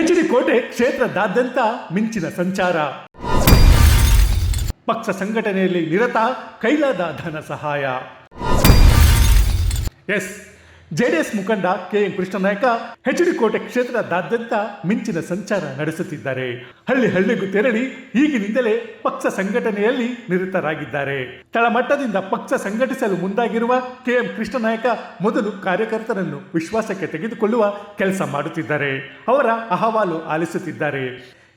H D Kote ಕ್ಷೇತ್ರದಾದ್ಯಂತ ಮಿಂಚಿನ ಸಂಚಾರ. ಪಕ್ಷ ಸಂಘಟನೆಯಲ್ಲಿ ನಿರತ ಕೈಲಾದ ಧನ ಸಹಾಯ. ಎಸ್. ಜೆಡಿಎಸ್ ಮುಖಂಡ K M Krishnanayaka H D Kote ಕ್ಷೇತ್ರದಾದ್ಯಂತ ಮಿಂಚಿನ ಸಂಚಾರ ನಡೆಸುತ್ತಿದ್ದಾರೆ. ಹಳ್ಳಿ ಹಳ್ಳಿಗೂ ತೆರಳಿ ಈಗಿನಿಂದಲೇ ಪಕ್ಷ ಸಂಘಟನೆಯಲ್ಲಿ ನಿರತರಾಗಿದ್ದಾರೆ. ತಳಮಟ್ಟದಿಂದ ಪಕ್ಷ ಸಂಘಟಿಸಲು ಮುಂದಾಗಿರುವ ಕೆ ಎಂ ಕೃಷ್ಣನಾಯಕ ಮೊದಲು ಕಾರ್ಯಕರ್ತರನ್ನು ವಿಶ್ವಾಸಕ್ಕೆ ತೆಗೆದುಕೊಳ್ಳುವ ಕೆಲಸ ಮಾಡುತ್ತಿದ್ದಾರೆ. ಅವರ ಅಹವಾಲು ಆಲಿಸುತ್ತಿದ್ದಾರೆ.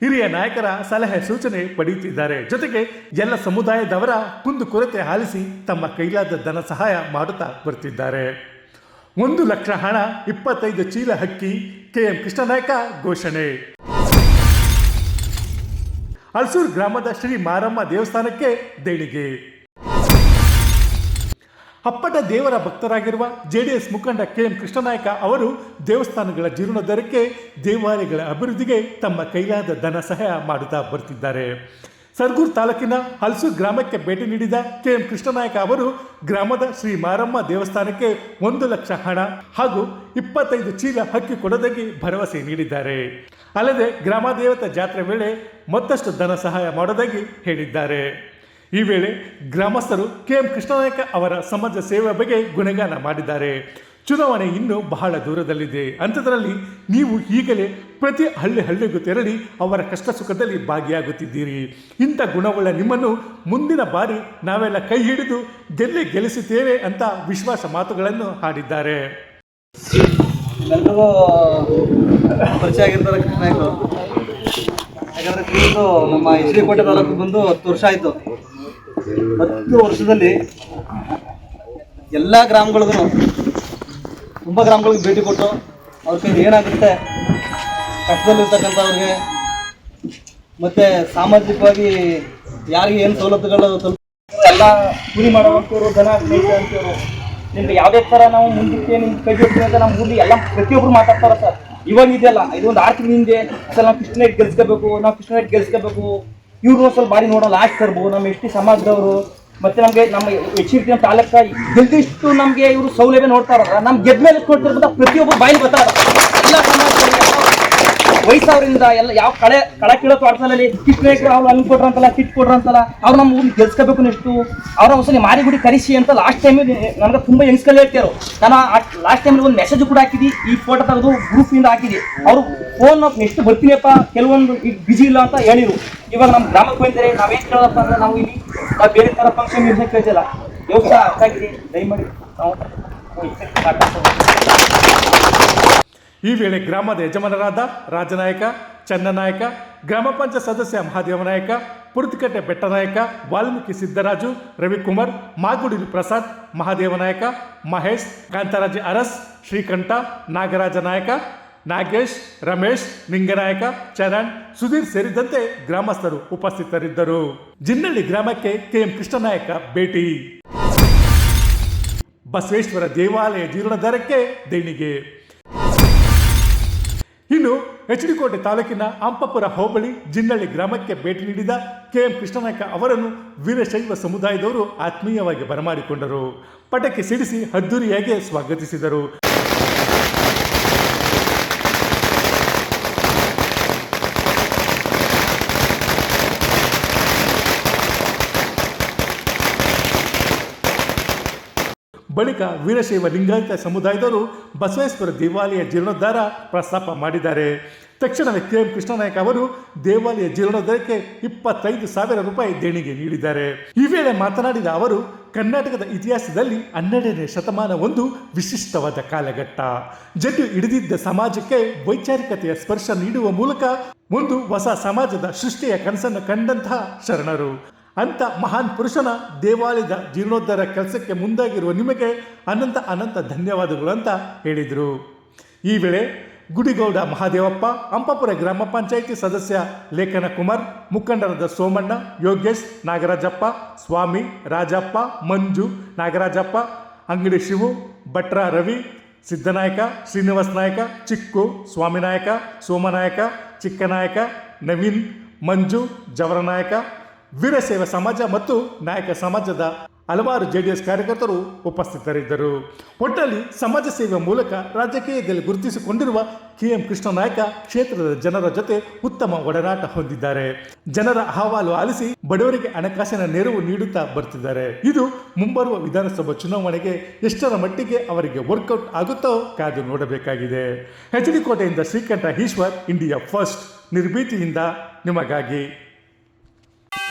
ಹಿರಿಯ ನಾಯಕರ ಸಲಹೆ ಸೂಚನೆ ಪಡೆಯುತ್ತಿದ್ದಾರೆ. ಜೊತೆಗೆ ಎಲ್ಲ ಸಮುದಾಯದವರ ಕುಂದುಕೊರತೆ ಆಲಿಸಿ ತಮ್ಮ ಕೈಲಾದ ಧನ ಸಹಾಯ ಮಾಡುತ್ತಾ ಬರ್ತಿದ್ದಾರೆ. ಒಂದು ಲಕ್ಷ ಹಣ, ಇಪ್ಪತ್ತೈದು ಚೀಲ ಹಕ್ಕಿ ಕೆಎಂ ಕೃಷ್ಣನಾಯಕ ಘೋಷಣೆ. ಅಲ್ಸೂರ್ ಗ್ರಾಮದ ಶ್ರೀ ಮಾರಮ್ಮ ದೇವಸ್ಥಾನಕ್ಕೆ ದೇಣಿಗೆ. ಅಪ್ಪಟ ದೇವರ ಭಕ್ತರಾಗಿರುವ ಜೆಡಿಎಸ್ ಮುಖಂಡ ಕೆ ಎಂ ಕೃಷ್ಣನಾಯಕ ಅವರು ದೇವಸ್ಥಾನಗಳ ಜೀರ್ಣೋದ್ಧಾರಕ್ಕೆ ದೇವಾಲಯಗಳ ಅಭಿವೃದ್ಧಿಗೆ ತಮ್ಮ ಕೈಲಾದ ಧನ ಸಹಾಯ ಮಾಡುತ್ತಾ ಬರ್ತಿದ್ದಾರೆ. ಸರ್ಗೂರ್ ತಾಲೂಕಿನ ಹಲ್ಸು ಗ್ರಾಮಕ್ಕೆ ಭೇಟಿ ನೀಡಿದ ಕೆ ಎಂ ಕೃಷ್ಣನಾಯಕ ಅವರು, ಗ್ರಾಮದ ಶ್ರೀ ಮಾರಮ್ಮ ದೇವಸ್ಥಾನಕ್ಕೆ ಒಂದು ಲಕ್ಷ ಹಣ ಹಾಗೂ ಇಪ್ಪತ್ತೈದು ಚೀಲ ಹಕ್ಕಿ ಕೊಡದಾಗಿ ಭರವಸೆ ನೀಡಿದ್ದಾರೆ. ಅಲ್ಲದೆ ಗ್ರಾಮ ದೇವತೆ ಜಾತ್ರೆ ವೇಳೆ ಮತ್ತಷ್ಟು ಧನ ಸಹಾಯ ಮಾಡೋದಾಗಿ ಹೇಳಿದ್ದಾರೆ. ಈ ವೇಳೆ ಗ್ರಾಮಸ್ಥರು ಕೆ ಎಂ ಕೃಷ್ಣನಾಯಕ ಅವರ ಸಮಾಜ ಸೇವೆ ಬಗ್ಗೆ ಗುಣಗಾನ ಮಾಡಿದ್ದಾರೆ. ಚುನಾವಣೆ ಇನ್ನೂ ಬಹಳ ದೂರದಲ್ಲಿದೆ. ಅಂಥದ್ರಲ್ಲಿ ನೀವು ಈಗಲೇ ಪ್ರತಿ ಹಳ್ಳಿ ಹಳ್ಳಿಗೂ ತೆರಳಿ ಅವರ ಕಷ್ಟ ಸುಖದಲ್ಲಿ ಭಾಗಿಯಾಗುತ್ತಿದ್ದೀರಿ. ಇಂಥ ಗುಣವುಳ್ಳ ನಿಮ್ಮನ್ನು ಮುಂದಿನ ಬಾರಿ ನಾವೆಲ್ಲ ಕೈ ಹಿಡಿದು ಗೆಲ್ಲಿ ಗೆಲ್ಲಿಸುತ್ತೇವೆ ಅಂತ ವಿಶ್ವಾಸ ಮಾತುಗಳನ್ನು ಹಾಡಿದ್ದಾರೆ. ಹತ್ತು ವರ್ಷ ಆಯಿತು. ಹತ್ತು ವರ್ಷದಲ್ಲಿ ಎಲ್ಲ ಗ್ರಾಮಗಳಿಗೂ ತುಂಬ ಗ್ರಾಮಗಳಿಗೆ ಭೇಟಿ ಕೊಟ್ಟು ಅವ್ರ ಕೈಲಿ ಏನಾಗುತ್ತೆ, ಕಷ್ಟದಲ್ಲಿರ್ತಕ್ಕಂಥವ್ರಿಗೆ ಮತ್ತು ಸಾಮಾಜಿಕವಾಗಿ ಯಾರಿಗೆ ಏನು ಸವಲತ್ತುಗಳು ತಲುಪ ಎಲ್ಲ ಕೂಲಿ ಮಾಡುವಂಥವ್ರು ಜನ ಅಂತವ್ರು. ನಿಮ್ಗೆ ಯಾವುದೇ ಥರ ನಾವು ಮುಂದಕ್ಕೆ ನಿಮ್ಗೆ ಕೈ ಜೋಡ್ತೀವಿ ಅಂತ ನಮ್ಮ ಊರಲ್ಲಿ ಎಲ್ಲ ಪ್ರತಿಯೊಬ್ಬರು ಮಾತಾಡ್ತಾರೆ ಸರ್. ಇವಾಗ ಇದೆಯಲ್ಲ, ಇದೊಂದು ಆರು ತಿಂಗಳ ಹಿಂದೆ ಸರ್ ನಾವು ಕೃಷ್ಣ ಗೆಲ್ಸ್ಕೋಬೇಕು, ನಾವು ಕೃಷ್ಣ ಗೆಲ್ಸ್ಕೋಬೇಕು. ಇವ್ರು ಸ್ವಲ್ಪ ಬಾರಿ ನೋಡೋ ಲಾಸ್ಟ್ ಸರ್ಬು ನಮ್ಮ ಎಷ್ಟು ಸಮಾಜದವರು ಮತ್ತೆ ನಮಗೆ ನಮ್ಮ ನಮ್ಮ ತಾಲೂಕ ಗೆಲ್ದಿಷ್ಟು ನಮಗೆ ಇವರು ಸೌಲಭ್ಯ ನೋಡ್ತಾರ ನಮ್ ಗೆದ್ದ ಮೇಲೆ ನೋಡ್ತಿರ್ಬೋದು ಪ್ರತಿಯೊಬ್ಬರು ಬಾಯಿಲಿ ಬರ್ತಾರೆ ಎಲ್ಲ ವಯಸ್ಸವರಿಂದ ಎಲ್ಲ ಯಾವ ಕಳೆ ಕಳೆ ಕೀಳೋ ತೋಟದಲ್ಲಿ ಕಿಟ್ ಬೇಕು ಅವ್ರು ಅಲ್ಲಿ ಕೊಟ್ರಂತಲ್ಲ ಕಿಟ್ ಕೊಡ್ರಂತಲ್ಲ ಅವ್ರು ನಮ್ಮ ಊರಿಗೆ ಗೆಲ್ಸ್ಕೋಬೇಕು ನೆಷ್ಟು ಅವ್ರ ಒಂದ್ಸಲಿ ಮಾರಿಗುಡಿ ಕರೆಸಿ ಅಂತ ಲಾಸ್ಟ್ ಟೈಮ್ ನನಗೆ ತುಂಬ ಹೆಂಗ್ಸ್ಕಲ್ಲಿ ಹೇಳ್ತಿರು ನಾನು ಲಾಸ್ಟ್ ಟೈಮ್ ಒಂದು ಮೆಸೇಜ್ ಕೂಡ ಹಾಕಿದಿ ಈ ಫೋಟೋ ತೆಗೆದು ಗ್ರೂಪಿಂದ ಹಾಕಿದಿ ಅವರು ಫೋನ್ ನೆಕ್ಸ್ಟ್ ಬರ್ತೀನಿಯಪ್ಪ ಕೆಲವೊಂದು ಈಗ ಬಿಜಿ ಇಲ್ಲ ಅಂತ ಹೇಳಿರು ಇವಾಗ ನಮ್ಮ ಗ್ರಾಮಕ್ಕೆ ಬಂದರೆ, ನಾವೇನು ಕೇಳೋದಪ್ಪ ಅಂದ್ರೆ ನಾವು ಇಲ್ಲಿ ನಾವು ಬೇರೆ ಥರ ಫಂಕ್ಷನ್ ಇರ್ಸಕ್ಕೆ ಕೇಳ್ತಿಲ್ಲ ಯೋಗ ಅರ್ಥ ಆಗಿದೆ ದಯಮಾಡಿ. ನಾವು ಈ ವೇಳೆ ಗ್ರಾಮದ ಯಜಮಾನರಾದ ರಾಜನಾಯಕ, ಚನ್ನನಾಯಕ, ಗ್ರಾಮ ಪಂಚಾಯತ್ ಸದಸ್ಯ ಮಹಾದೇವನಾಯಕ ಪುರ್ತಕಟ್ಟೆ ಬೆಟ್ಟನಾಯಕ, ವಾಲ್ಮೀಕಿ ಸಿದ್ದರಾಜು, ರವಿಕುಮಾರ್ ಮಾಗುಡಿ ಪ್ರಸಾದ್ ಮಹಾದೇವನಾಯಕ ಮಹೇಶ್, ಕಾಂತರಾಜ ಅರಸ್, ಶ್ರೀಕಂಠ, ನಾಗರಾಜ ನಾಯಕ ನಾಗೇಶ್, ರಮೇಶ್, ನಿಂಗನಾಯಕ, ಚರಣ್, ಸುಧೀರ್ ಸೇರಿದಂತೆ ಗ್ರಾಮಸ್ಥರು ಉಪಸ್ಥಿತರಿದ್ದರು. ಜಿನ್ನಳ್ಳಿ ಗ್ರಾಮಕ್ಕೆ ಕೆಎಂ ಕೃಷ್ಣನಾಯಕ ಭೇಟಿ. ಬಸವೇಶ್ವರ ದೇವಾಲಯ ಜೀರ್ಣೋದ್ಧಾರಕ್ಕೆ ದೇಣಿಗೆ. ಇನ್ನು ಎಚ್ ಕೋಟೆ ತಾಲೂಕಿನ ಅಂಪಪುರ ಹೋಬಳಿ ಜಿನ್ನಳ್ಳಿ ಗ್ರಾಮಕ್ಕೆ ಭೇಟಿ ನೀಡಿದ ಕೆಎಂ ಕೃಷ್ಣನಾಯಕ ಅವರನ್ನು ವೀರಶೈವ ಸಮುದಾಯದವರು ಆತ್ಮೀಯವಾಗಿ ಬರಮಾಡಿಕೊಂಡರು. ಪಟಕ್ಕೆ ಸಿಡಿಸಿ ಅದ್ದೂರಿಯಾಗಿ ಸ್ವಾಗತಿಸಿದರು. ಬಳಿಕ ವೀರಶೈವ ಲಿಂಗಾಯತ ಸಮುದಾಯದವರು ಬಸವೇಶ್ವರ ದೇವಾಲಯ ಜೀರ್ಣೋದ್ಧಾರ ಪ್ರಸ್ತಾಪ ಮಾಡಿದ್ದಾರೆ. ತಕ್ಷಣವೇ ಕೆ ಎಂ ಕೃಷ್ಣನಾಯಕ ಅವರು ದೇವಾಲಯ ಜೀರ್ಣೋದ್ಧಾರಕ್ಕೆ ಇಪ್ಪತ್ತೈದು ಸಾವಿರ ರೂಪಾಯಿ ದೇಣಿಗೆ ನೀಡಿದ್ದಾರೆ. ಈ ವೇಳೆ ಮಾತನಾಡಿದ ಅವರು, ಕರ್ನಾಟಕದ ಇತಿಹಾಸದಲ್ಲಿ ಹನ್ನೆರಡನೇ ಶತಮಾನ ಒಂದು ವಿಶಿಷ್ಟವಾದ ಕಾಲಘಟ್ಟ. ಜಡ್ಡು ಹಿಡಿದಿದ್ದ ಸಮಾಜಕ್ಕೆ ವೈಚಾರಿಕತೆಯ ಸ್ಪರ್ಶ ನೀಡುವ ಮೂಲಕ ಒಂದು ಹೊಸ ಸಮಾಜದ ಸೃಷ್ಟಿಯ ಕನಸನ್ನು ಕಂಡಂತಹ ಶರಣರು. ಅಂತ ಮಹಾನ್ ಪುರುಷನ ದೇವಾಲಯದ ಜೀರ್ಣೋದ್ಧಾರ ಕೆಲಸಕ್ಕೆ ಮುಂದಾಗಿರುವ ನಿಮಗೆ ಅನಂತ ಅನಂತ ಧನ್ಯವಾದಗಳು ಅಂತ ಹೇಳಿದರು. ಈ ವೇಳೆ ಗುಡಿಗೌಡ ಮಹಾದೇವಪ್ಪ, ಅಂಪಪುರ ಗ್ರಾಮ ಪಂಚಾಯಿತಿ ಸದಸ್ಯ ಲೇಖನ ಕುಮಾರ್ ಮುಖಂಡರಾದ ಸೋಮಣ್ಣ, ಯೋಗೇಶ್, ನಾಗರಾಜಪ್ಪ, ಸ್ವಾಮಿ, ರಾಜಪ್ಪ, ಮಂಜು, ನಾಗರಾಜಪ್ಪ, ಅಂಗಡಿ ಶಿವು, ಭಟ್ರ ರವಿ ಸಿದ್ದನಾಯಕ ಶ್ರೀನಿವಾಸ ನಾಯಕ, ಚಿಕ್ಕು, ಸ್ವಾಮಿನಾಯಕ, ಸೋಮನಾಯಕ, ಚಿಕ್ಕನಾಯಕ, ನವೀನ್, ಮಂಜು, ಜವರನಾಯಕ ವೀರಶೈವ ಸಮಾಜ ಮತ್ತು ನಾಯಕ ಸಮಾಜದ ಹಲವಾರು ಜೆಡಿಎಸ್ ಕಾರ್ಯಕರ್ತರು ಉಪಸ್ಥಿತರಿದ್ದರು. ಒಟ್ಟಲ್ಲಿ ಸಮಾಜ ಸೇವೆ ಮೂಲಕ ರಾಜಕೀಯದಲ್ಲಿ ಗುರುತಿಸಿಕೊಂಡಿರುವ ಕೆ ಎಂ ಕೃಷ್ಣ ನಾಯಕ ಕ್ಷೇತ್ರದ ಜನರ ಜೊತೆ ಉತ್ತಮ ಒಡನಾಟ ಹೊಂದಿದ್ದಾರೆ. ಜನರ ಅಹವಾಲು ಆಲಿಸಿ ಬಡವರಿಗೆ ಹಣಕಾಸಿನ ನೆರವು ನೀಡುತ್ತಾ ಬರ್ತಿದ್ದಾರೆ. ಇದು ಮುಂಬರುವ ವಿಧಾನಸಭಾ ಚುನಾವಣೆಗೆ ಎಷ್ಟರ ಮಟ್ಟಿಗೆ ಅವರಿಗೆ ವರ್ಕೌಟ್ ಆಗುತ್ತೋ ಕಾದು ನೋಡಬೇಕಾಗಿದೆ. ಹೆಚ್ ಕೋಟೆಯಿಂದ ಶ್ರೀಕಂಠ ಈಶ್ವರ್, ಇಂಡಿಯಾ ಫಸ್ಟ್, ನಿರ್ಭೀತಿಯಿಂದ ನಿಮಗಾಗಿ.